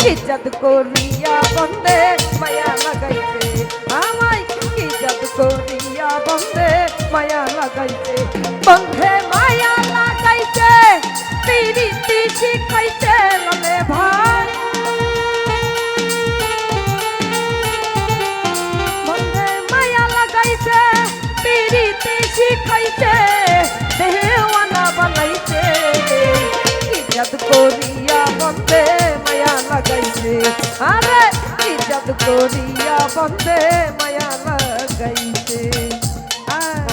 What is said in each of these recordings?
কি জাদ করিয়া বন্দে মায়া লাগাইছে আমায় কি জাদ করিয়া বন্দে মায়া লাগাইছে বন্ধে জাদু করিয়া বন্দে মায়া লাগাইছে আহ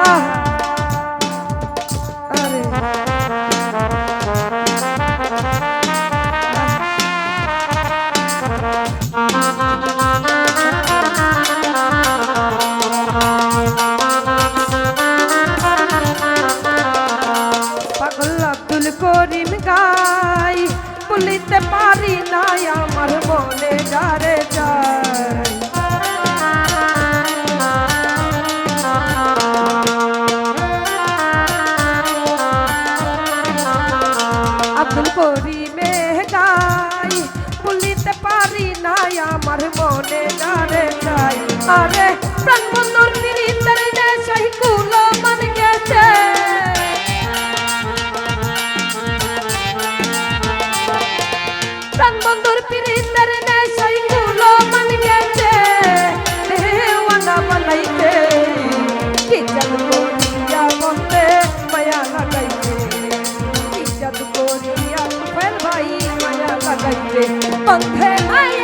আহ আব্দুল করিম গাই বলিতে পারি না আমার মনে যারে যায় আব্দুল করিমে গাই বলিতে পারি না আমার মনে মায়া লাগাইছে বন্ধে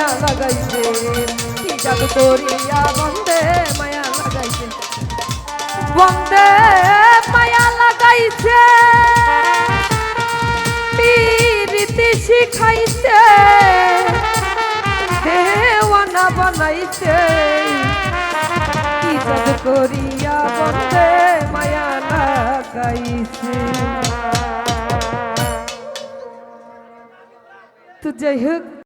মায়া লাগাইছে জাদু করিয়া বন্ধে মায়া লাগাইছে। বন্দে মায়া লাগাইছে রীতি শিখাইছে, দেওয়ানা বানাইছে। কি জাদু করিয়া বন্দে মায়া লাগাইছে। তো যাই হোক